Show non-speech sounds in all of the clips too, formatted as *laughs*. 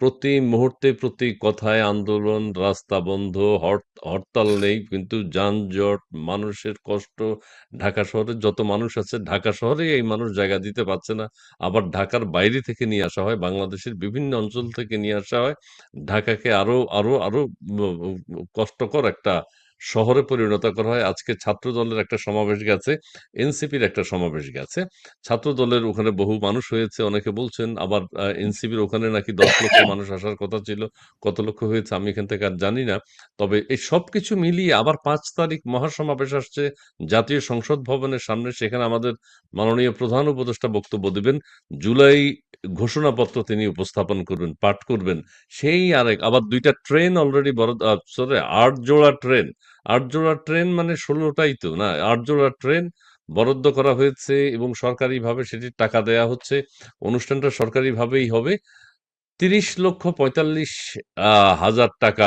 প্রতি মুহূর্তে প্রতি কথায় আন্দোলন, রাস্তা বন্ধ, হর হরতাল নেই কিন্তু যানজট, মানুষের কষ্ট, ঢাকা শহরে যত মানুষ আছে ঢাকা শহরে এই মানুষ জায়গা দিতে পারছে না। আবার ঢাকার বাইরে থেকে নিয়ে আসা হয়, বাংলাদেশের বিভিন্ন অঞ্চল থেকে নিয়ে আসা হয়। ঢাকাকে আরও আরও আরও কষ্টকর একটা শহরে পরিণত করা হয়। আজকে ছাত্রদলের একটা সমাবেশ গেছে, এনসিপির একটা সমাবেশ গেছে। ছাত্র দলের ওখানে বহু মানুষ হয়েছে অনেকে বলছেন আবার এনসিপির ওখানে নাকি ১০ লক্ষ *coughs* মানুষ আসার কথা ছিল। কত লক্ষ হয়েছে আমি এখান থেকে আর জানি না। তবে এই সবকিছু মিলিয়ে আবার পাঁচ তারিখ মহাসমাবেশ আসছে জাতীয় সংসদ ভবনের সামনে। সেখানে আমাদের মাননীয় প্রধান উপদেষ্টা বক্তব্য দিবেন। জুলাই ঘোষণাপত্র তিনি উপস্থাপন করবেন, পাঠ করবেন। সেই আরেক আবার দুইটা ট্রেন অলরেডি আ সরি ৮ জোড়া ট্রেন। ৮ জোড়া ট্রেন মানে ষোলোটাই তো, না ৮ জোড়া ট্রেন বরাদ্দ করা হয়েছে এবং সরকারিভাবে সেটির টাকা দেয়া হচ্ছে। অনুষ্ঠানটা সরকারিভাবেই হবে। ৩০ লক্ষ ৪৫ আ, হাজার টাকা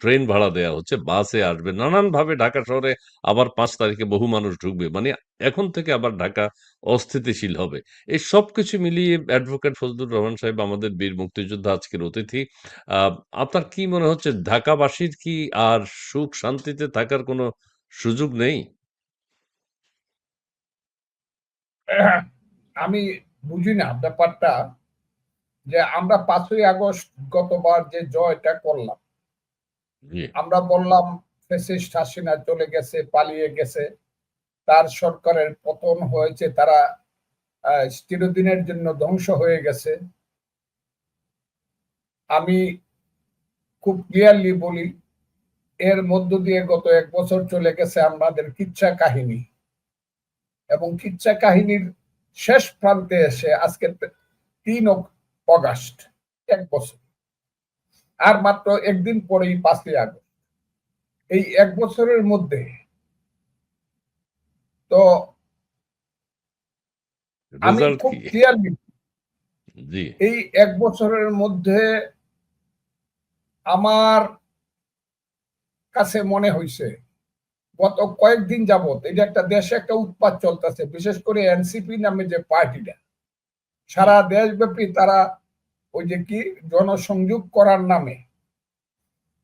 ট্রেন ভাড়া দেয়া হচ্ছে। বাসে আসবে। নানানভাবে ঢাকা শহরে আবার পাঁচ তারিখে বহু মানুষ ঢুকবে। মানে এখন থেকে আবার ঢাকা অস্থিতিশীল হবে। এই সবকিছু মিলিয়ে অ্যাডভোকেট ফজলুর রহমান সাহেব, আমাদের বীর মুক্তিযোদ্ধা আজকের অতিথি। আপনার কি মনে হচ্ছে, ঢাকাবাসীর কি আর সুখ শান্তিতে থাকার কোনো সুযোগ নেই? আমি বুঝি না ব্যাপারটা যে আমরা পাঁচই আগস্ট গতবার যে জয়টা করলাম। আমরা বললাম ফ্যাসিস্ট হাসিনা চলে গেছে, পালিয়ে গেছে। তার সরকারের পতন হয়েছে, তারা চিরদিনের জন্য ধ্বংস হয়ে গেছে। আমি খুব ক্লিয়ারলি বলি, এর মধ্য দিয়ে গত এক বছর চলে গেছে আমাদের কিচ্ছা কাহিনী। এবং কিচ্ছা কাহিনীর শেষ প্রান্তে এসে আজকে ৩ অগ অগাস্ট ১ বছর। আর মাত্র ১ দিন পরেই ৫ই আগস্ট। এই ১ বছরের মধ্যে তো আমি খুব ক্লিয়ারলি এই এক বছরের মধ্যে আমার কাছে মনে হইছে গত কয়েকদিন যাবত এটা একটা দেশে একটা উৎপাত চলতেছে বিশেষ করে এনসিপি নামে যে পার্টিটা সারা দেশব্যাপী তারা ওই যে কি জনসংযোগ করার নামে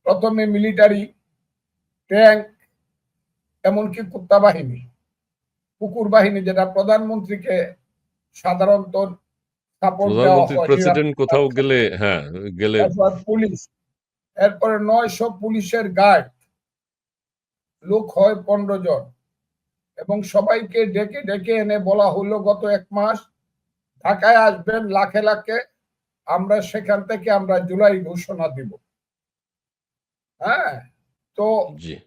প্রথমে মিলিটারি ট্যাঙ্ক এমনকি কুত্তা বাহিনী কুকুর বাহিনী যেটা প্রধানমন্ত্রীকে সাধারণত প্রেসিডেন্ট কোথাও গেলে হ্যাঁ, গেলে পুলিশ এরপরে নয়শো পুলিশের গার্ড লোক হয় পনেরো জন। এবং সবাইকে ডেকে ডেকে এনে বলা হলো গত এক মাস ঢাকায় আসবেন লাখে লাখে আমরা সেখান থেকে আমরা জুলাই ঘোষণা দিব। হ্যাঁ? তো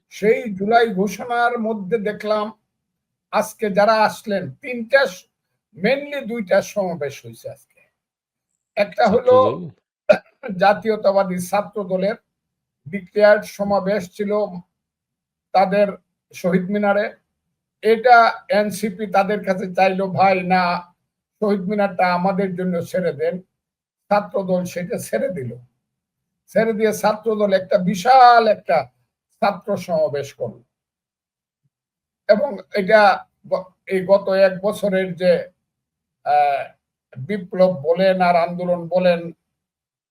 সেই জুলাই ঘোষণার মধ্যে দেখলাম আজকে যারা আসলেন তিনটা মেনলি দুইটা সমাবেশ হয়েছে আজকে। একটা হলো জাতীয়তাবাদী ছাত্র দলের ডিক্লেয়ার্ড সমাবেশ ছিল তাদের শহীদ মিনারে। এটা এনসিপি তাদের কাছে চাইলো ভাই না শহীদ মিনারটা আমাদের জন্য ছেড়ে দেন। ছাত্র দল সেটা ছেড়ে দিল। ছেড়ে দিয়ে ছাত্র দল একটা বিশাল একটা ছাত্র সমাবেশ করল। এবং এটা এই গত এক বছরের যে বিপ্লব বলেন আর আন্দোলন বলেন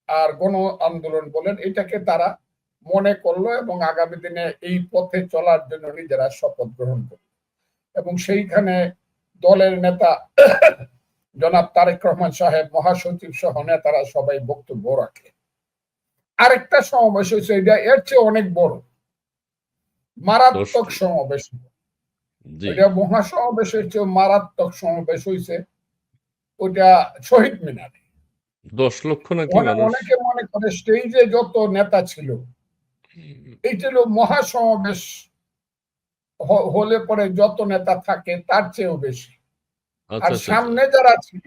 আর গণ আন্দোলন বলেন, এটাকে তারা মনে করল এবং আগামী দিনে এই পথে চলার জন্য নিজেরা শপথ গ্রহণ করল। এবং সেইখানে দলের নেতা জনাব তারেক রহমান সাহেব মহাসচিব সহ নেতারা সবাই বক্তব্য রাখে। আরেকটা সমাবেশ হয়েছে এটা এর চেয়ে অনেক বড়। মারাত্মক সমাবেশ। এটা মারাত্মক সমাবেশ হয়েছে। ওটা শহীদ মিনারে। ১০ লক্ষ নাকি অনেকে মনে করে স্টেজে যত নেতা ছিল এইটা হলো মহাসমাবেশ হলে পরে যত নেতা থাকে তার চেয়েও বেশি। আর আচ্ছা, আচ্ছা। সামনে যারা ছিল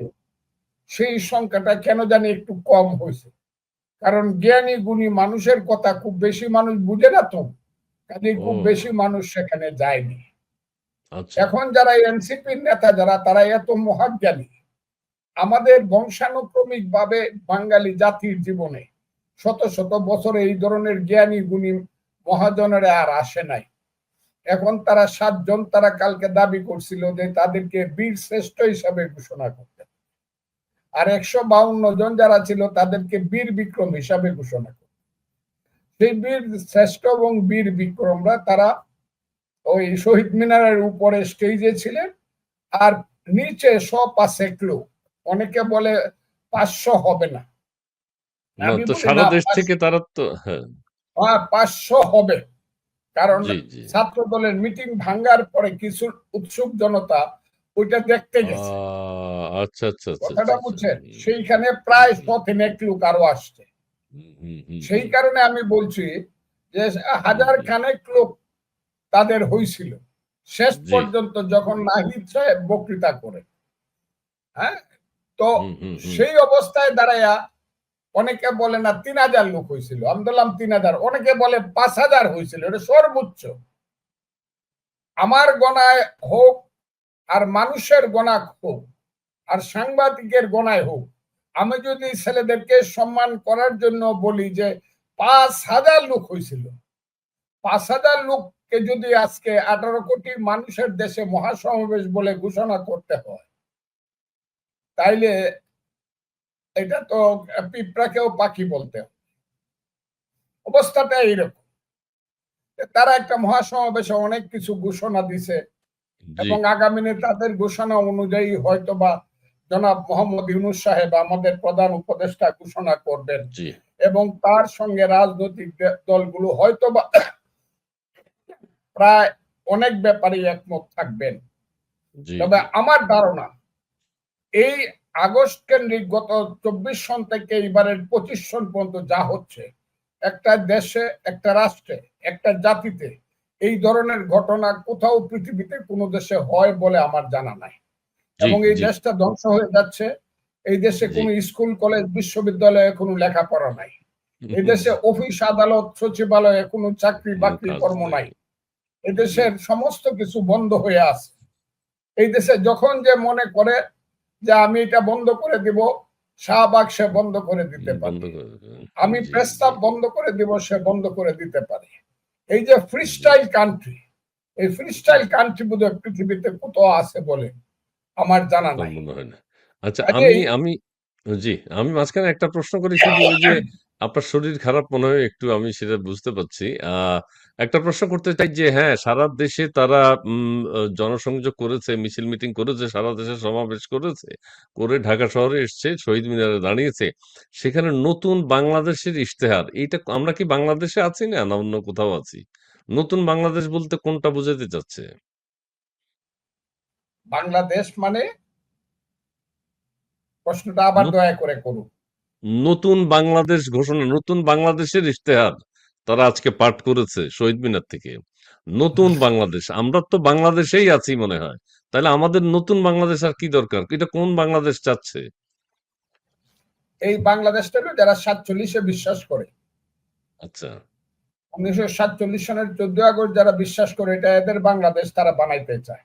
সেই সংখ্যাটা কেন জানি একটু কম হয়েছে। কারণ জ্ঞানী গুণী মানুষের কথা খুব বেশি মানুষ বুঝে না তো কাজে খুব বেশি মানুষ সেখানে যায়নি। আচ্ছা। এখন যারা এনসিপির নেতা যারা তারা এত মহাজ্ঞানী। আমাদের বংশানুক্রমিক ভাবে বাঙালি জাতির জীবনে শত শত বছরে এই ধরনের জ্ঞানী গুণী মহাজনেরা আর আসে নাই। এখন তারা সাতজন তারা কালকে দাবি করছিল যে তাদেরকে বীর শ্রেষ্ঠ হিসাবে ঘোষণা করতে। আর একশো বাউন্ন জন যারা ছিল তাদেরকে বীর বিক্রম হিসাবে ঘোষণা করতে। সেই বীর শ্রেষ্ঠ এবং বীর বিক্রমরা তারা ওই শহীদ মিনারের উপরে স্টেজে ছিলেন আর নিচে শ পাঁচেক লোক অনেকে বলে পাঁচশো হবে না। সারা দেশ থেকে তারা তো হ্যাঁ পাঁচশো হবে। কারণ ছাত্র দলের মিটিং ভাঙ্গার পরে কিছু উৎসুক জনতা ওইটা দেখতে গেছে। আচ্ছা আচ্ছা আচ্ছা কথাটা আচ্ছা, বুঝছেন? সেইখানে প্রায় শতিনেক লোক আরও আসছে। সেই কারণে আমি বলছি যে হাজার খানেক লোক তাদের হয়েছিল শেষ পর্যন্ত যখন নাহিদ সাহেব বক্তৃতা করে হ্যাঁ? তো। সেই অবস্থায় দাঁড়ায়া অনেকে বলে না তিন হাজার লোক হয়েছিল আমি বললাম তিন হাজার। অনেকে বলে পাঁচ হাজার হয়েছিল এটা সর্বোচ্চ। আমার গণায় হোক আর মানুষের গণা হোক আর সাংবাদিকের গণায় হোক, আমি যদি ছেলেদেরকে সম্মান করার জন্য বলি যে পাঁচ হাজার লোক হয়েছিল পাঁচ হাজার লোককে যদি আজকে আঠারো কোটি মানুষের দেশে মহাসমাবেশ বলে ঘোষণা করতে হয়, তাইলে এটা তো পিঁপড়াকেও পাখি বলতে অবস্থাটা এইরকম। তারা একটা মহাসমাবেশে অনেক কিছু ঘোষণা দিছে এবং আগামী তাদের ঘোষণা অনুযায়ী হয়তো বা জনাব মোহাম্মদ ইউনুস সাহেব আমাদের প্রধান উপদেষ্টা ঘোষণা করবেন। এবং তার সঙ্গে রাজনৈতিক দলগুলো হয়তো বা প্রায় অনেক ব্যাপারে একমত থাকবেন। তবে আমার ধারণা এই আগস্ট কেন্দ্রিক গত চব্বিশ সন থেকে এবারের পঁচিশ সন পর্যন্ত যা হচ্ছে একটা দেশে একটা রাষ্ট্রে একটা জাতিতে এই ধরনের ঘটনা কোথাও পৃথিবীতে কোনো দেশে হয় বলে আমার জানা নাই। এবং এই দেশটা ধ্বংস হয়ে যাচ্ছে এই দেশে। কোনো স্কুল কলেজ বিশ্ববিদ্যালয়ে কোনো লেখাপড়া নাই। এই দেশে অফিস আদালত সচিবালয়ে কোনো চাকরি বাকরি কর্ম। নাই। এদেশের সমস্ত কিছু বন্ধ হয়ে আছে। এই দেশে যখন যে মনে করে যে আমি এটা বন্ধ করে দিব শাহবাগ সে বন্ধ করে দিতে পারে। আমি প্রস্তাব বন্ধ করে দিব সে বন্ধ করে দিতে পারে। এই যে ফ্রিস্টাইল কান্ট্রি এই ফ্রিস্টাইল কান্ট্রি বোধহয় পৃথিবীতে কোথাও আছে বলে আমার জানা নাই। মনে হয় না। আচ্ছা আমি আমি জি আমি মাঝখানে একটা প্রশ্ন করি শুধু যে *laughs* আপনার শরীর খারাপ মনে হয় একটু আমি সেটা বুঝতে পারছি। আহ একটা প্রশ্ন করতে চাই যে হ্যাঁ সারা দেশে তারা উম, আহ, জনসংযোগ করেছে মিছিল মিটিং করেছে সারা দেশে সমাবেশ করেছে করে ঢাকা শহরে এসছে শহীদ মিনারে দাঁড়িয়েছে। সেখানে নতুন বাংলাদেশের ইশতেহার এইটা আমরা কি বাংলাদেশে আছি না না অন্য কোথাও আছি? নতুন বাংলাদেশ বলতে কোনটা বোঝাতে চাচ্ছে? বাংলাদেশ মানে? প্রশ্নটা আবার নত- দয়া করে করুন। নতুন বাংলাদেশ ঘোষণা নতুন বাংলাদেশের ইশতেহার। তারা আজকে পাঠ করেছে শহীদ মিনার থেকে। নতুন বাংলাদেশ আমরা তো বাংলাদেশেই আছি মনে হয়। তাহলে আমাদের নতুন বাংলাদেশ আর কি দরকার? এটা কোন বাংলাদেশ চাচ্ছে? এই বাংলাদেশটা যারা সাতচল্লিশে বিশ্বাস করে। আচ্ছা। উনিশশো সাতচল্লিশ সনের চোদ্দ আগস্ট যারা বিশ্বাস করে এটা এদের বাংলাদেশ তারা বানাইতে চায়।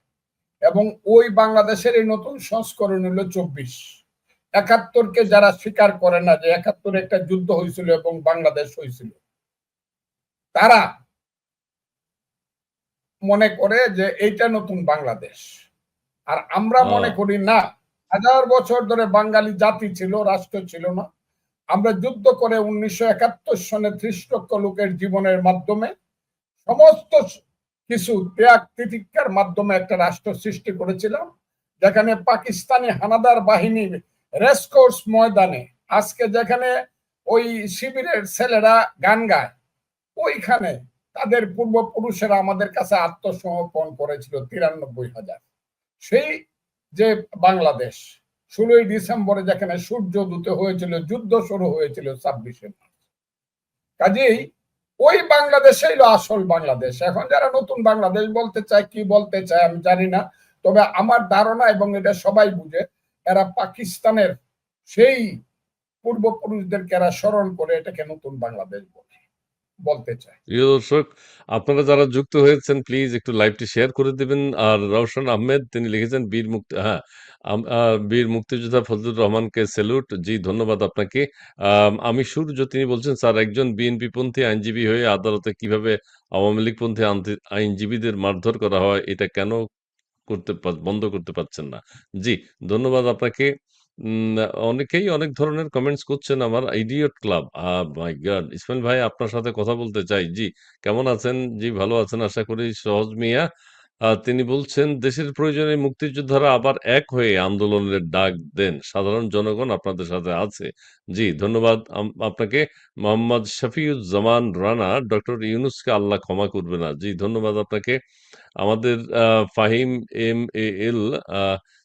এবং ওই বাংলাদেশের এই নতুন সংস্করণ হলো চব্বিশ। একাত্তরকে যারা স্বীকার করে না যে একাত্তরে একটা যুদ্ধ হয়েছিল এবং বাংলাদেশ হয়েছিল তারা মনে করে যে এইটা নতুন বাংলাদেশ। আর আমরা মনে করি না হাজার বছর ধরে বাঙালি জাতি ছিল রাষ্ট্র ছিল না। আমরা যুদ্ধ করে উনিশশো একাত্তর সনে ত্রিশ লক্ষ লোকের জীবনের মাধ্যমে সমস্ত কিছু ত্যাগ তিতিক্ষার মাধ্যমে একটা রাষ্ট্র সৃষ্টি করেছিলাম যেখানে পাকিস্তানি হানাদার বাহিনীর রেসকোর্স ময়দানে আজকে যেখানে ওই শিবিরের ছেলেরা গান গায়। ওইখানে তাদের পূর্বপুরুষেরা আমাদের কাছে আত্মসমর্পণ করেছিল তিরানব্বই হাজার। সেই যে বাংলাদেশ, ষোলোই ডিসেম্বরে যেখানে সূর্য দুতে হয়েছিল, যুদ্ধ শুরু হয়েছিল ছাব্বিশে মার্চ। কাজেই ওই বাংলাদেশেই হলো আসল বাংলাদেশ। এখন যারা নতুন বাংলাদেশ বলতে চায়, কি বলতে চায় আমি জানি না। তবে আমার ধারণা এবং এটা সবাই বুঝে, এরা পাকিস্তানের সেই পূর্বপুরুষদেরকে এরা স্মরণ করে এটাকে নতুন বাংলাদেশ বলে। বলতে চায় প্রিয় দর্শক আপনারা যারা যুক্ত হয়েছেন প্লিজ একটু লাইভটি শেয়ার করে দিবেন। আর রওশন আহমেদ তিনি লিখেছেন বীর মুক্তি হ্যাঁ বীর মুক্তিযোদ্ধা ফজলুর রহমানকে স্যালুট জি ধন্যবাদ আপনাকে। আম, সূর্য তিনি বলছেন স্যার একজন বিএনপি পন্থী আইনজীবী হয়ে আদালতে কীভাবে আওয়ামী লীগ পন্থী আইনজীবীদের মারধর করা হয় এটা কেন করতে বন্ধ করতে পারছেন না? জি ধন্যবাদ আপনাকে। অনেকেই অনেক ধরনের কমেন্টস করছেন আমার idiot club. My god! Ismail ভাই আপনার সাথে কথা বলতে চাই। জি, কেমন আছেন? জি, ভালো আছেন আশা করি। সহজ মিয়া তিনি বলছেন, "দেশের প্রয়োজনে মুক্তিযোদ্ধারা আবার এক হয়ে আন্দোলনের ডাক দেন। সাধারণ জনগণ আপনাদের সাথে আছে।" জি, ধন্যবাদ আপনাকে। মোহাম্মদ শফিউজ্জামান রানা, "ডক্টর ইউনূসকে আল্লাহ ক্ষমা করবে না।" জি, ধন্যবাদ আপনাকে। আমাদের আ ফাহিম এম এ এল আ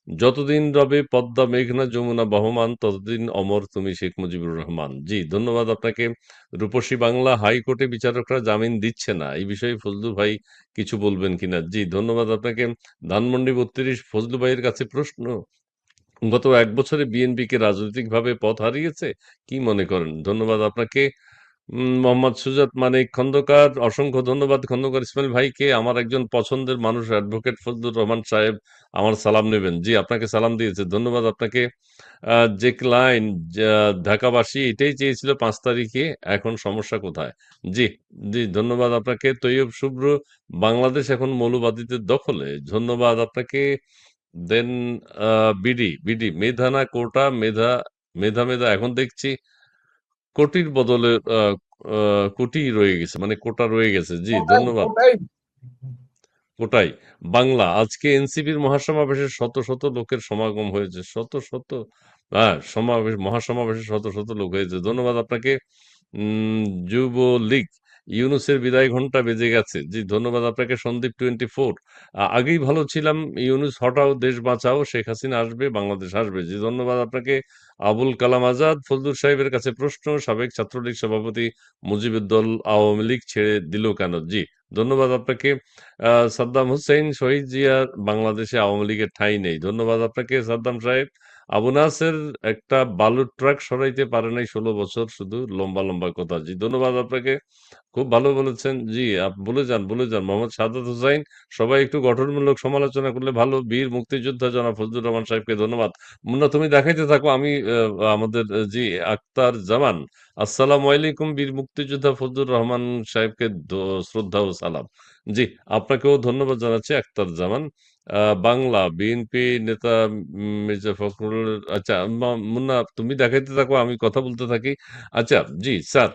"যতদিন রবে পদ্মা, মেঘনা, যমুনা বহমান ততদিন অমর তুমি শেখ মুজিবুর রহমান।" জি, ধন্যবাদ আপনাকে। রূপসী বাংলা, হাইকোর্টে বিচারকরা জামিন দিচ্ছে না। এই বিষয়ে ফজলু ভাই কিছু বলবেন কিনা? জি, ধন্যবাদ আপনাকে। ধানমন্ডি ৩২ ফজলু ভাইয়ের কাছে প্রশ্ন, গত এক বছরে বিএনপি কি রাজনৈতিকভাবে পথ হারিয়েছে? কি মনে করেন? ধন্যবাদ আপনাকে। মোহাম্মদ সুজাত মানিক খন্দকার, অসংখ্য ধন্যবাদ খন্দকার ইসমাইল ভাইকে। আমার একজন পছন্দের মানুষ অ্যাডভোকেট ফজলুর রহমান সাহেব আমার সালাম নেবেন। জি, আপনাকে সালাম দিয়েছে। ধন্যবাদ আপনাকে। যে ক্লাইন ঢাকাবাসী এটাই চেয়েছিল পাঁচ তারিখে, এখন সমস্যা কোথায়? জি, জি, ধন্যবাদ আপনাকে। তৈয়ব শুভ্র, বাংলাদেশ এখন মৌলবাদীদের দখলে। ধন্যবাদ আপনাকে। দেন বিডি, বিডি মেধানা কোটা? মেধা, মেধা, মেধা এখন দেখছি কোটির বদলে কোটি রয়ে গেছে। মানে কোটা রয়ে গেছে। জি, ধন্যবাদ। কোটাই। বাংলা, আজকে এনসিপির মহাসমাবেশে শত, শত লোকের সমাগম হয়েছে। শত, শত হ্যাঁ সমাবেশ মহাসমাবেশে শত, শত লোক হয়েছে। ধন্যবাদ আপনাকে। উম যুবলীগ, ইউনূসের বিদায় ঘণ্টা বেজে গেছে। জি, ধন্যবাদ আপনাকে। সন্দীপ টোয়েন্টি ফোর আগেই ভালো ছিলাম। ইউনুস হটাও, দেশ বাঁচাও, শেখ হাসিনা আসবে, বাংলাদেশ আসবে। জি, ধন্যবাদ আপনাকে। আবুল কালাম আজাদ, ফজলুর সাহেবের কাছে প্রশ্ন, সাবেক ছাত্রলীগ সভাপতি মুজিবের দল আওয়ামী লীগ ছেড়ে দিল কেন? জি, ধন্যবাদ আপনাকে। সাদ্দাম হুসাইন, শহীদ জিয়ার বাংলাদেশে আওয়ামী লীগের ঠাঁই নেই। ধন্যবাদ আপনাকে সাদ্দাম সাহেব। আবু নাসের, একটা বালুর ট্রাক সরাইতে পারে নাই ১৬ বছর শুধু লম্বা, লম্বা কথা। জি, ধন্যবাদ আপনাকে। খুব ভালো বলেছেন। জি, আপ বলে যান, বলে যান। মোহাম্মদ সাদাত হোসাইন, সবাই একটু গঠনমূলক সমালোচনা করলে ভালো। বীর মুক্তিযোদ্ধা জনাব ফজলুর রহমান সাহেবকে ধন্যবাদ। মুন্না তুমি দেখাইতে থাকো। আমি আমাদের জি, আক্তার জামান, আসসালামু আলাইকুম বীর মুক্তিযোদ্ধা ফজলুর রহমান সাহেবকে শ্রদ্ধা ও সালাম। জি, আপনাকেও ধন্যবাদ জানাচ্ছি আক্তার জামান। বাংলা, বিএনপি নেতা মির্জা ফখরুল আচ্ছা মুন্না তুমি দেখাইতে থাকো, আমি কথা বলতে থাকি। আচ্ছা, জি স্যার,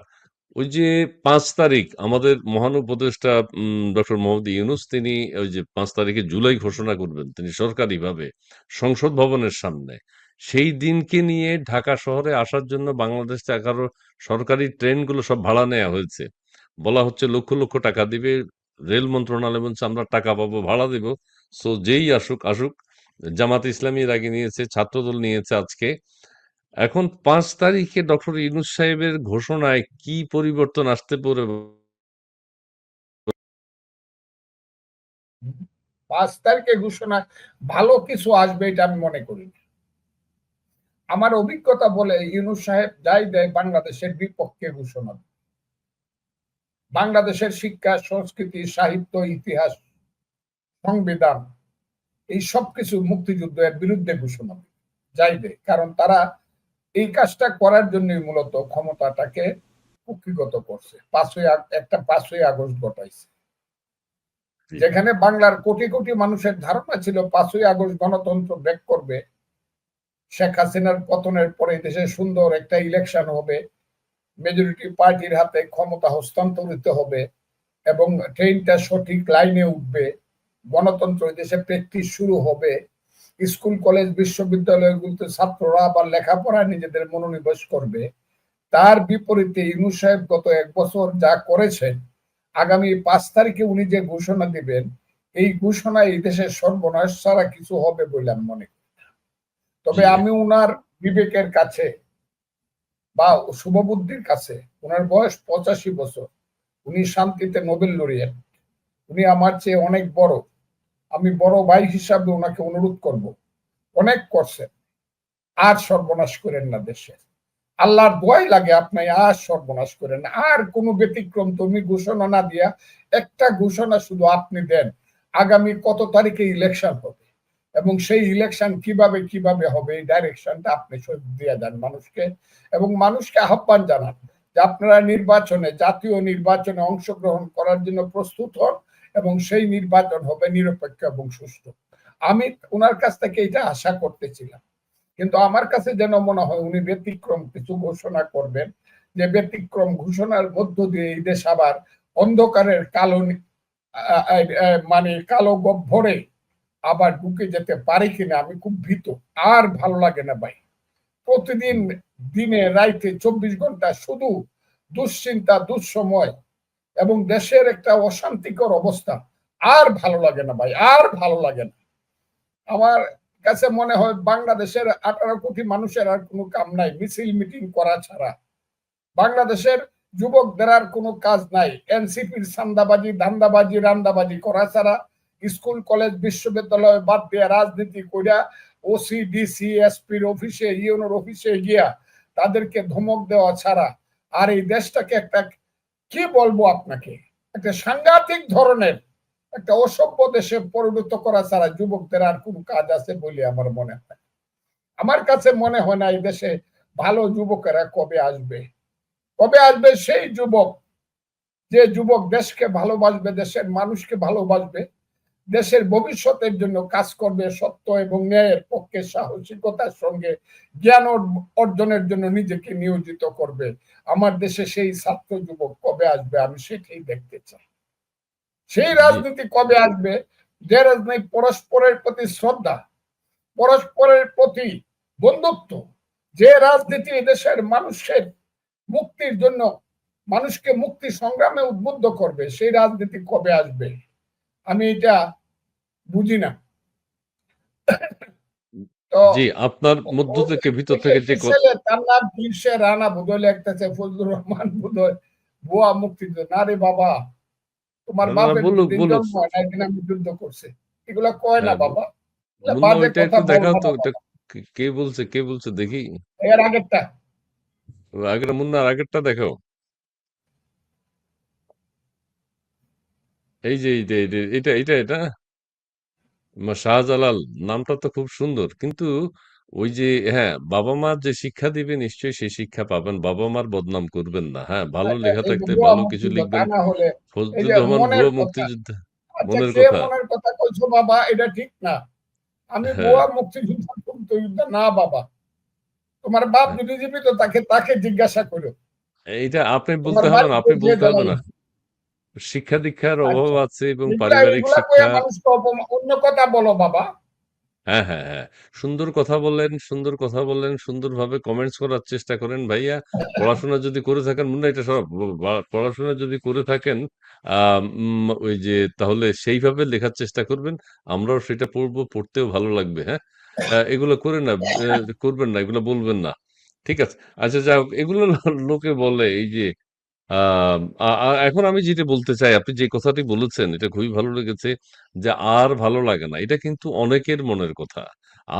ওই যে ৫ তারিখ আমাদের মহান উপদেষ্টা উম ডক্টর মোহাম্মদ ইউনূস তিনি ওই যে ৫ তারিখে জুলাই ঘোষণা করবেন তিনি সরকারিভাবে সংসদ ভবনের সামনে। সেই দিনকে নিয়ে ঢাকা শহরে আসার জন্য বাংলাদেশ থেকে ১১ সরকারি ট্রেনগুলো সব ভাড়া নেয়া হয়েছে। বলা হচ্ছে লক্ষ, লক্ষ টাকা দিবে। রেল মন্ত্রণালয় বলছে আমরা টাকা পাবো, ভাড়া দিব। সো যেই আসুক, আসুক। জামাত ইসলামী এর আগে নিয়েছে, ছাত্রদল নিয়েছে আজকে। এখন ৫ তারিখে ডক্টর ইউনূস সাহেবের ঘোষণায় কি পরিবর্তন আসতে পারে? ৫ তারিখে ঘোষণা ভালো কিছু আসবে এটা আমি মনে করি। আমার অভিজ্ঞতা বলে ইউনূস সাহেব যাই দেয় বাংলাদেশের বিপক্ষে ঘোষণা বাংলাদেশের শিক্ষা, সংস্কৃতি, সাহিত্য, ইতিহাস, সংবিধান এই সবকিছু মুক্তিযুদ্ধের বিরুদ্ধে ঘোষণা দেয়। যাই দেয়। কারণ তারা এই কাজটা করার জন্যই মূলত ক্ষমতাটাকে কুক্ষিগত করছে। ৫ই আগ একটা ৫ই আগস্ট ঘটাইছে। যেখানে বাংলার কোটি, কোটি মানুষের ধারণা ছিল পাঁচই আগস্ট গণতন্ত্র ব্যাক করবে। শেখ হাসিনার পতনের পরে দেশে সুন্দর একটা ইলেকশন হবে। মেজরিটি পার্টির হাতে ক্ষমতা হস্তান্তরিত হবে এবং ট্রেনটা সঠিক লাইনে উঠবে। গণতন্ত্র দেশে প্র্যাকটিস শুরু হবে। স্কুল, কলেজ, বিশ্ববিদ্যালয়গুলোতে ছাত্ররা আবার লেখাপড়ায় নিজেদের মনোনিবেশ করবে। তার বিপরীতে ইউনূস সাহেব গত এক বছর যা করেছেন, আগামী পাঁচ তারিখে উনি যে ঘোষণা দিবেন, এই ঘোষণা এই দেশের সর্বনাশ ছাড়া কিছু হবে বলে আমি মনে করি তবে আমি উনার বিবেকের কাছে বা শুভবুদ্ধির কাছে, উনার বয়স ৮৫ বছর। উনি শান্তিতে নোবেল লরিয়েট। উনি আমার চেয়ে অনেক বড়। আমি বড় ভাই হিসাবে ওনাকে অনুরোধ করব। অনেক করছেন। আর সর্বনাশ করেন না দেশের। আল্লাহর দোয়াই লাগে আপনি আর সর্বনাশ করেন। আর কোন ব্যতিক্রম তুমি ঘোষণা না দিয়া একটা ঘোষণা শুধু আপনি দেন। আগামী কত তারিখে ইলেকশন হবে এবং সেই ইলেকশন কীভাবে, কীভাবে হবে এই ডাইরেকশনটা আপনি দিয়ে দেন মানুষকে এবং মানুষকে আহ্বান জানান যে আপনারা নির্বাচনে, জাতীয় নির্বাচনে অংশগ্রহণ করার জন্য প্রস্তুত হন এবং সেই নির্বাচন হবে নিরপেক্ষ এবং সুষ্ঠু। আমি উনার কাছ থেকে এটা আশা করতেছিলাম। কিন্তু আমার কাছে যেন মনে হয় উনি ব্যতিক্রম কিছু ঘোষণা করবেন, যে ব্যতিক্রম ঘোষণার মধ্য দিয়ে এই দেশ আবার অন্ধকারের কালো মানে কালো গহ্বরে আবার ঢুকে যেতে পারে কিনা আমি খুব ভীত আর ভালো লাগে না ভাই প্রতিদিন দিনে রাইতে চব্বিশ ঘণ্টা শুধু দুশ্চিন্তা, দুঃসময় এবং দেশের একটা অশান্তিকর অবস্থা। আর ভালো লাগে না ভাই, আর ভালো লাগে না। আমার কাছে মনে হয় বাংলাদেশের আঠারো কোটি মানুষের আর কোনো কাম নাই, মিছিল, মিটিং করা ছাড়া। বাংলাদেশের যুবকদের আর কোনো কাজ নাই, এনসিপির সান্দাবাজি, ধান্দাবাজি, রান্দাবাজি করা ছাড়া। স্কুল, কলেজ, বিশ্ববিদ্যালয় বাদ দিয়ে রাজনীতি কইরা ওসি, ডিসি, এসপির অফিসে, ইউনোর অফিসে গিয়া তাদেরকে ধমক দেওয়া ছাড়া। আর এই দেশটাকে একটা কি বলব আপনাকে? একটা সাংঘাতিক ধরনের, একটা অসভ্য দেশে পরিণত করা ছাড়া যুবকদের আর কোন কাজ আছে বলে আমার মনে হয় আমার কাছে মনে হয় না এই দেশে ভালো যুবকেরা কবে আসবে। কবে আসবে সেই যুবক যে যুবক দেশকে ভালোবাসবে, দেশের মানুষকে ভালোবাসবে দেশের ভবিষ্যতের জন্য কাজ করবে সত্য এবং ন্যায়ের পক্ষে সাহসিকতার সঙ্গে জ্ঞান অর্জনের জন্য নিজেকে নিয়োজিত করবে। আমার দেশে সেই ছাত্র যুবক কবে আসবে আমি সেটাই দেখতে চাই। সেই রাজনীতি কবে আসবে? যে রাজনীতি পরস্পরের প্রতি শ্রদ্ধা, পরস্পরের প্রতি বন্ধুত্ব, যে রাজনীতি দেশের মানুষের মুক্তির জন্য মানুষকে মুক্তি সংগ্রামে উদ্বুদ্ধ করবে, সেই রাজনীতি কবে আসবে? আমি এটা বুঝি না জি আপনার মধ্য থেকে ভিতর থেকে যে তার নাম দিলশে রানা বুদয় লিখতেছে ফজলুর রহমান বুদয় ভুয়া মুক্তিযুদ্ধ। না রে বাবা তোমার বাপের যুদ্ধ করছে। এগুলা কয় না হ্যাঁ, বাবা? দেখাও তো। কে- বলছে কে বলছে দেখি। এর আগেরটা। আগের মুন্নার আগেরটা দেখাও। এই যে এই যে এই যে- এটা এটা এটা? শাহজালাল নামটা তো খুব সুন্দর। কিন্তু ওই যে হ্যাঁ বাবা মা যে শিক্ষা দিবে নিশ্চয়ই সেই শিক্ষা পাবেন। বাবা মার বদনাম করবেন না। হ্যাঁ ভালো লেখা এই থাকতে ভালো কিছু লিখবেন। ফজলুর রহমান ভুয়া মুক্তিযোদ্ধা আচ্ছা মনের কথা। মনের কথা কইছো বাবা এটা ঠিক না। আমি হ্যাঁ। ভুয়া মুক্তিযুদ্ধ মুক্তিযুদ্ধ না বাবা। তোমার বাপ হ্যাঁ। যদি জীবিত তাকে তাকে জিজ্ঞাসা করো। এইটা আপনি বলতে হবে না আপনি বলতে হবে না। শিক্ষা দীক্ষার অভাব আচ্ছা আছে এবং পারিবারিক শিক্ষা অন্য কথা বলো বাবা। হ্যাঁ হ্যাঁ হ্যাঁ। সুন্দর কথা বললেন সুন্দর কথা বললেন সুন্দরভাবে কমেন্টস করার চেষ্টা করেন ভাইয়া। পড়াশোনা যদি করে থাকেন মনে হয় এটা সব পড়াশোনা যদি করে থাকেন আহ ওই যে তাহলে সেইভাবে লেখার চেষ্টা করবেন। আমরাও সেটা পড়ব পড়তেও ভালো লাগবে হ্যাঁ? এগুলো করে না করবেন না এগুলো বলবেন না। ঠিক আছে। আচ্ছা যাই হোক এগুলো লোকে বলে এই যে এখন আমি যেটা বলতে চাই, আপনি যে কথাটি বলেছেন, এটা খুবই ভালো লেগেছে যে আর ভালো লাগে না। এটা কিন্তু অনেকের মনের কথা।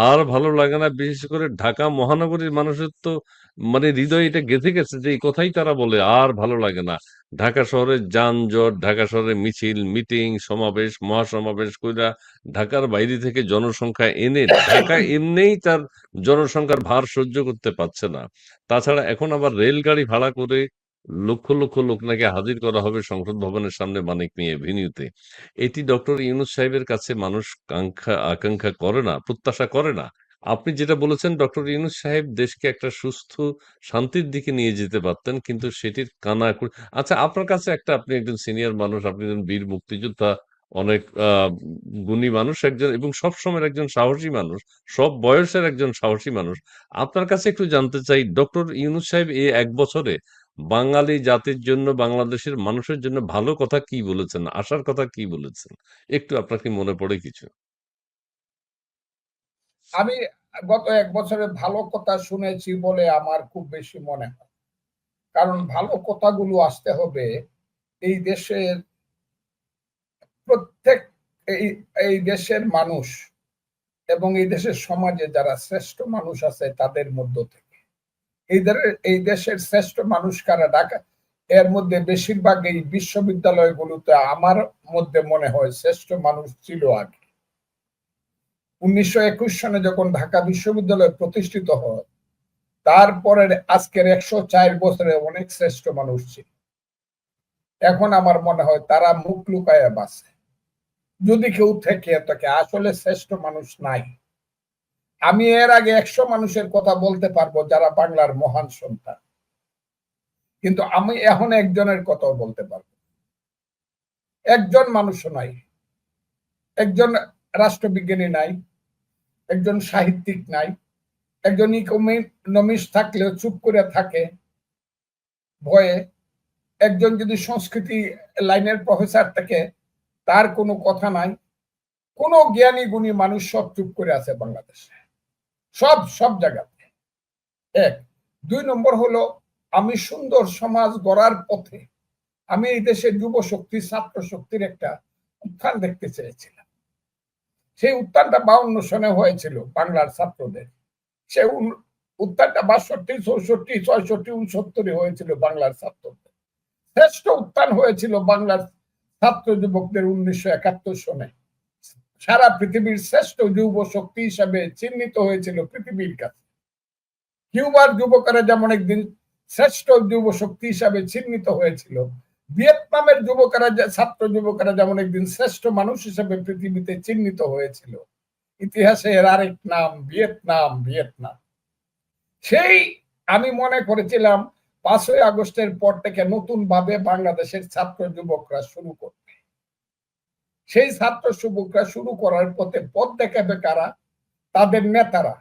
আর ভালো লাগে না, বিশেষ করে ঢাকা মহানগরীর মানুষের তো মানে হৃদয়ে এটা গেঁথে গেছে যে এই কথাই তারা বলে, আর ভালো লাগে না। ঢাকা শহরের যানজট, ঢাকা শহরে মিছিল, মিটিং, সমাবেশ, মহাসমাবেশ কইরা ঢাকার বাইরে থেকে জনসংখ্যা এনে, ঢাকা এমনিই তার জনসংখ্যার ভার সহ্য করতে পারছে না। তাছাড়া এখন আবার রেলগাড়ি ভাড়া করে লক্ষ লক্ষ লোক নাকি হাজির করা হবে সংসদ ভবনের সামনে মানিক নিয়ে ভিনিউতে এটি ডক্টর ইউনুস সাহেবের কাছে মানুষ কাঙ্ক্ষা, আকাঙ্ক্ষা করে না, প্রত্যাশা করে না। আপনি যেটা বলেছেন, ডক্টর ইউনুস সাহেব দেশকে একটা সুস্থ, শান্তির দিকে নিয়ে যেতে পারতেন, কিন্তু সেটির কানা আচ্ছা আপনার কাছে একটা, আপনি একজন সিনিয়র মানুষ, আপনি একজন বীর মুক্তিযোদ্ধা, অনেক গুণী মানুষ একজন এবং সব সময়ের একজন সাহসী মানুষ, সব বয়সের একজন সাহসী মানুষ। আপনার কাছে একটু জানতে চাই, ডক্টর ইউনুস সাহেব এই এক বছরে বাঙালি জাতির জন্য, বাংলাদেশের মানুষের জন্য ভালো কথা কি বলেছেন, আশার কথা কি বলেছেন? একটু আপনার কি মনে পড়ে কিছু? আমি গত এক বছরে ভালো কথা শুনেছি বলে আমার খুব বেশি মনে হয়। কারণ ভালো কথাগুলো আসতে হবে এই দেশের প্রত্যেক, এই এই দেশের মানুষ এবং এই দেশের সমাজে যারা শ্রেষ্ঠ মানুষ আছে তাদের মধ্য থেকে। এই এই দেশের শ্রেষ্ঠ মানুষ কারা? ঢাকা। এর মধ্যে বেশিরভাগ এই বিশ্ববিদ্যালয়গুলোতে আমার মধ্যে মনে হয় শ্রেষ্ঠ মানুষ ছিল আগে। উনিশশো একুশ সনে যখন ঢাকা বিশ্ববিদ্যালয় প্রতিষ্ঠিত হয় তারপরে আজকের একশো চার বছরে অনেক শ্রেষ্ঠ মানুষ ছিল। এখন আমার মনে হয় তারা মুখ লুকায় বাঁচে। যদি কেউ থেকে থাকে, আসলে শ্রেষ্ঠ মানুষ নাই। আমি এর আগে একশো মানুষের কথা বলতে পারব যারা বাংলার মহান সন্তান। কিন্তু আমি এখন একজনের কথাও বলতে পারব। একজন মানুষও নাই। একজন রাষ্ট্রবিজ্ঞানী নাই। একজন সাহিত্যিক নাই। একজন ইকোনমিস্ট থাকলেও চুপ করে থাকে। ভয়ে একজন যদি সংস্কৃতি লাইনের প্রফেসর থাকে, তার কোনো কথা নাই। কোনো জ্ঞানী গুণী মানুষ সব চুপ করে আছে বাংলাদেশে। সব সব জায়গাতে এক। দুই নম্বর হলো, আমি সুন্দর সমাজ গড়ার পথে আমি এই দেশের যুব শক্তি ছাত্র শক্তির একটা উত্থান দেখতে চেয়েছিলাম। সেই উত্থানটা বাউন্ন সনে হয়েছিল বাংলার ছাত্রদের। সে উত্থানটা বাষট্টি, চৌষট্টি, ছয়ষট্টি উনসত্তরে হয়েছিল বাংলার ছাত্রদের। শ্রেষ্ঠ উত্থান হয়েছিল বাংলার ছাত্র যুবকদের উনিশশো একাত্তর সনে। সারা পৃথিবীর শ্রেষ্ঠ যুব শক্তি হিসাবে চিহ্নিত হয়েছিল পৃথিবীর কাছে। কিউবার যুবকেরা যেমন একদিন শ্রেষ্ঠ যুব শক্তি হিসাবে চিহ্নিত হয়েছিল, ভিয়েতনামের যুবকেরা ছাত্র যুবকেরা যেমন একদিন শ্রেষ্ঠ মানুষ হিসেবে পৃথিবীতে চিহ্নিত হয়েছিল ইতিহাসে এর আরেক নাম ভিয়েতনাম ভিয়েতনাম। সেই আমি মনে করেছিলাম, পাঁচই আগস্টের পর থেকে নতুন ভাবে বাংলাদেশের ছাত্র যুবকরা শুরু করবে সেই ছাত্র যুবকরা শুরু করার পথে পথ দেখাবে কারা? তাদের নেতারা,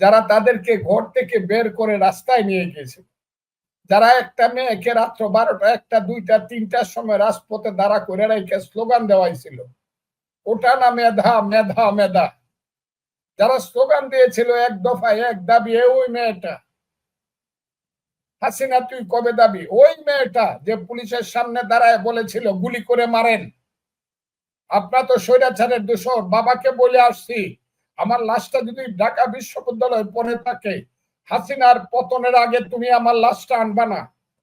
যারা তাদেরকে ঘর থেকে বের করে রাস্তায় নিয়ে গিয়েছিল। যারা একটা মেয়েকে রাত্র বারোটা, একটা, দুইটা, তিনটার সময় রাজপথে দাঁড়া করে রেখে স্লোগান দেওয়াইছিল। ওটা না মেধা মেধা মেধা। যারা স্লোগান দিয়েছিল এক দফায় এক দাবি, ওই মেয়েটা। হাসিনা, তুই কবে দাবি? ওই মেয়েটা যে পুলিশের সামনে দাঁড়ায় বলেছিল, গুলি করে মারেন। আপনার তো স্বৈরাচারের দোষর বাবাকে বলে আসছি। আমার লাশটা যদি ঢাকা বিশ্ববিদ্যালয়ে পড়ে থাকে, হাসিনার পতনের আগে তুমি আমার লাশটা আনবা না।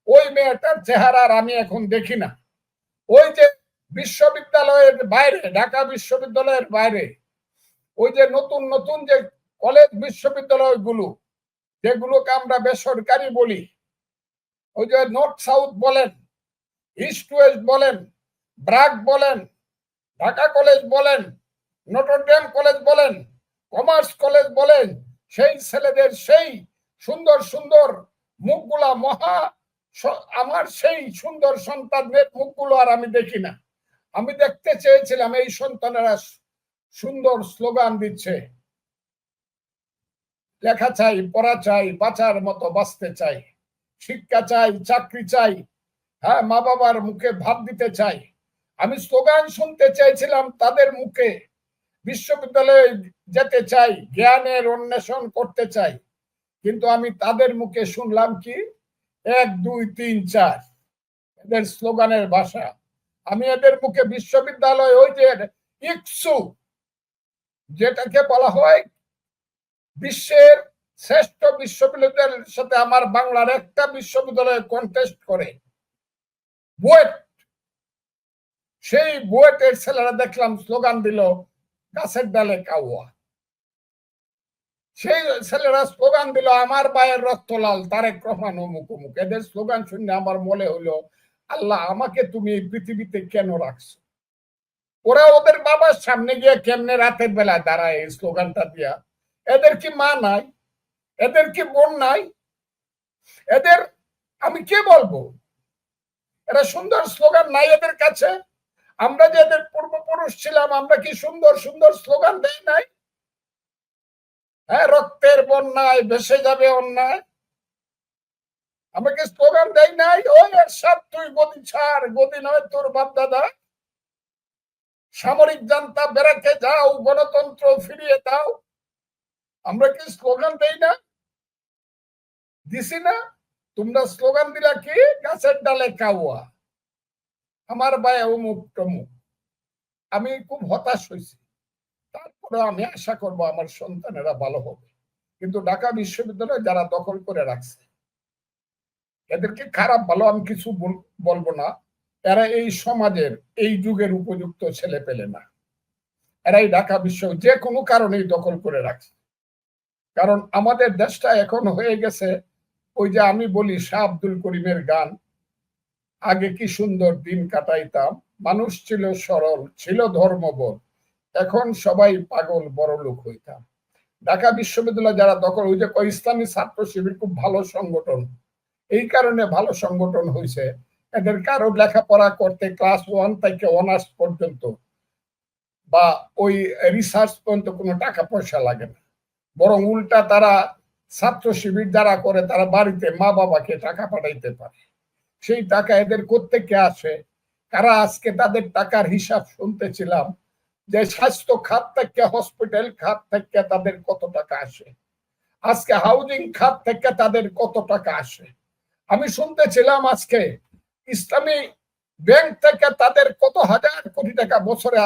ওই মেয়েটার চেহারা আর আমি এখন দেখি না। ওই যে বিশ্ববিদ্যালয়ের বাইরে, ঢাকা বিশ্ববিদ্যালয়ের বাইরে, ওই যে নতুন নতুন যে কলেজ বিশ্ববিদ্যালয়গুলো যেগুলোকে আমরা বেসরকারি বলি, ওই যে নর্থ সাউথ বলেন, ইস্ট ওয়েস্ট বলেন, ব্রাক বলেন ঢাকা কলেজ বলেন নটরডেম কলেজ বলেন কমার্স কলেজ বলেন, সেই ছেলেদের সেই সুন্দর সুন্দর মুখগুলা মহা আমার সেই সুন্দর সন্তানদের মুখগুলো আর আমি দেখি না। আমি দেখতে চেয়েছিলাম এই সন্তানেরা সুন্দর স্লোগান দিচ্ছে। লেখা চাই, পড়া চাই, বাঁচার মতো বাঁচতে চাই। শিক্ষা চাই, চাকরি চাই। হ্যাঁ মা বাবার মুখে ভাব দিতে চাই। আমি স্লোগান শুনতে চাইছিলাম তাদের মুখে। বিশ্ববিদ্যালয়ে যেতে চাই, জ্ঞানের অন্বেষণ করতে চাই। কিন্তু আমি তাদের মুখে শুনলাম কি? এক, দুই, তিন, চার। এদের স্লোগানের ভাষা। আমি এদের মুখে বিশ্ববিদ্যালয় ওই যে ইকসু, যেটাকে বলা হয় বিশ্বের শ্রেষ্ঠ বিশ্ববিদ্যালয়ের সাথে আমার বাংলার একটা বিশ্ববিদ্যালয়ে কন্টেস্ট করে। বুয়েট সেই বুয়েটের ছেলেরা দেখলাম স্লোগান দিল, গাছের ডালে কাউয়া। সেই ছেলেরা স্লোগান দিল, আমার বায়ের রক্ত লাল, তারেক রহমান অমুক অমুক। এদের স্লোগান শুনে আমার মনে হলো আল্লাহ, আমাকে তুমি এই পৃথিবীতে কেন রাখছো? ওরা ওদের বাবার সামনে গিয়ে কেমনে রাতের বেলায় দাঁড়ায় এই স্লোগানটা দিয়া। এদের কি মা নাই? এদের কি বোন নাই? এদের, আমি কে বলব? এরা সুন্দর স্লোগান নাই এদের কাছে? আমরা যে এদের পূর্বপুরুষ ছিলাম, আমরা কি সুন্দর সুন্দর স্লোগান দেই নাই? হ্যাঁ রক্তের বন্যায় ভেসে যাবে অন্যায়। আমাকে স্লোগান দেই নাই? ওই এরশাদ তুই গদি ছাড়, গদি নয় তোর বাপ দাদা। সামরিক জান্তা বেড়াতে যাও, গণতন্ত্র ফিরিয়ে দাও। আমরা কি স্লোগান দেই না? দিছি না? তোমরা স্লোগান দিলা কি? গাছের ডালে কাউয়া আমার বায়ে অমুক টমুক আমি খুব হতাশ হয়েছি। তারপরে আমি আশা করব আমার সন্তানেরা ভালো হবে। কিন্তু ঢাকা বিশ্ববিদ্যালয় যারা দখল করে রাখছে, এদেরকে খারাপ ভালো আমি কিছু বলব না। এরা এই সমাজের, এই যুগের উপযুক্ত ছেলে পেলে না। এরাই ঢাকা বিশ্ব যে কোনো কারণেই দখল করে রাখছে। কারণ আমাদের দেশটা এখন হয়ে গেছে ওই যে আমি বলি শাহ আব্দুল করিমের গান। আগে কি সুন্দর দিন কাটাইতাম? মানুষ ছিল সরল, ছিল ধর্মবোধ এখন সবাই পাগল, বড় লোক হইতাম। ঢাকা বিশ্ববিদ্যালয় যারা দখল, ওই যে ইসলামী ছাত্র শিবির, খুব ভালো সংগঠন। এই কারণে ভালো সংগঠন হয়েছে এদের কারও লেখাপড়া করতে ক্লাস ওয়ান থেকে অনার্স পর্যন্ত বা ওই রিসার্চ পর্যন্ত কোনো টাকা পয়সা লাগে না। বরং উল্টা তারা ছাত্র শিবির যারা করে, তারা বাড়িতে মা বাবাকে টাকা পাঠাইতে পারে। সেই টাকা এদের কোত্থেকে আসে? কারা আজকে তাদের টাকার হিসাব শুনতেছিলাম যে স্বাস্থ্য খাত থেকে, হসপিটাল খাত থেকে তাদের কত টাকা আসে? আজকে হাউজিং খাত থেকে তাদের কত টাকা আসে? আমি শুনতেছিলাম আজকে ইসলামী ব্যাংক থেকে তাদের কত হাজার কোটি টাকা বছরে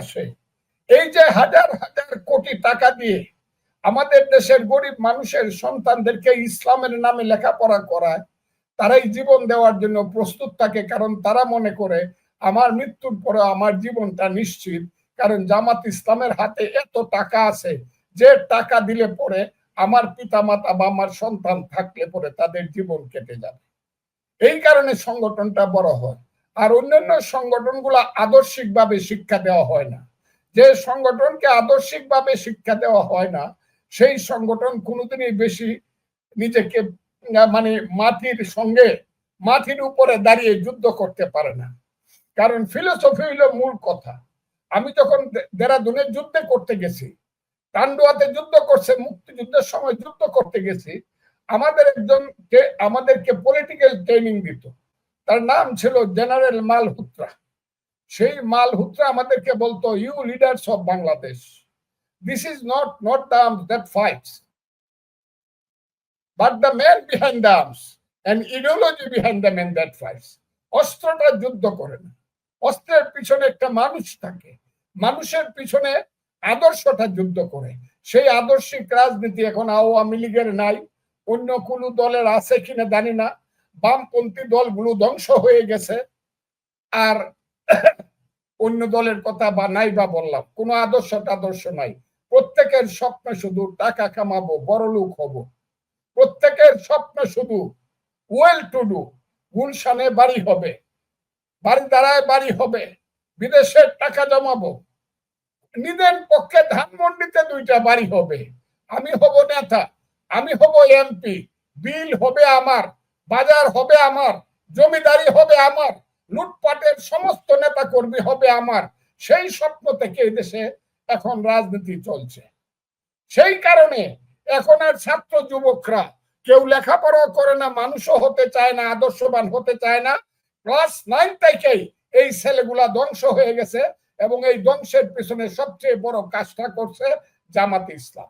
আসে? এই যে হাজার হাজার কোটি টাকা দিয়ে আমাদের দেশের গরিব মানুষের সন্তানদেরকে ইসলামের নামে লেখাপড়া করায় তারাই জীবন দেওয়ার জন্য প্রস্তুত থাকে, কারণ তারা মনে করে আমার মৃত্যুর পরে আমার জীবনটা নিশ্চিত। কারণ জামাত ইসলামের হাতে এত টাকা আছে, যে টাকা দিলে পরে আমার পিতামাতা বা আমার সন্তান থাকলে পরে তাদের জীবন কেটে যাবে। এই কারণে সংগঠনটা বড় হয়। আর অন্যান্য সংগঠনগুলো আদর্শিকভাবে শিক্ষা দেওয়া হয় না। যে সংগঠনকে আদর্শিকভাবে শিক্ষা দেওয়া হয় না, সেই সংগঠন কোনোদিনই বেশি নিজেকে মানে মাটির সঙ্গে, মাটির উপরে দাঁড়িয়ে যুদ্ধ করতে পারে না। কারণ ফিলোসফি হইল মূল কথা। আমি যখন দেরাদুনে যুদ্ধে করতে গেছি টান্ডুয়াতে যুদ্ধ করছে, মুক্তিযুদ্ধের সময় যুদ্ধ করতে গেছি, আমাদের একজনকে আমাদেরকে পলিটিক্যাল ট্রেনিং দিত। তার নাম ছিল জেনারেল মালহুত্রা। সেই মালহুত্রা আমাদেরকে বলতো you leaders of Bangladesh this is not not the that fights but the man behind the arms and ideology behind the man that fights অস্ত্রটা যুদ্ধ করে না। অস্ত্রের পিছনে একটা মানুষ থাকে। মানুষের পিছনে আদর্শটা যুদ্ধ করে। সেই আদর্শিক রাজনীতি এখন আওয়ামী লীগের নাই। অন্য কোনো দলের আছে কিনা জানি না। বামপন্থী দলগুলো ধ্বংস হয়ে গেছে। আর অন্য দলের কথা বা নাই বা বললাম। কোনো আদর্শ আদর্শ নাই। প্রত্যেকের স্বপ্ন শুধু টাকা কামাবো বড় লোক হব। প্রত্যেকের স্বপ্ন শুধু ওয়েল টু ডু গুলশানে বাড়ি হবে, বাড়ি দাঁড়ায় বাড়ি হবে বিদেশের টাকা জমাবো, নিজের পক্ষে ধানমন্ডিতে দুইটা বাড়ি হবে, আমি হব নেতা, আমি হব এমপি বিল হবে আমার, বাজার হবে আমার, জমিদারি হবে আমার, লুটপাটের সমস্ত নেতা কর্মী হবে আমার, সেই স্বপ্ন থেকে দেশে এখন রাজনীতি চলছে। সেই কারণে এখন আর ছাত্র যুবকরা কেউ লেখাপড়া করে না, মানুষও হতে চায় না, আদর্শবান হতে চায় না। ক্লাস নাইন থেকেই এই ছেলেগুলা ধ্বংস হয়ে গেছে এবং এই ধ্বংসের পিছনে সবচেয়ে বড় কাজটা করছে জামাত ইসলাম।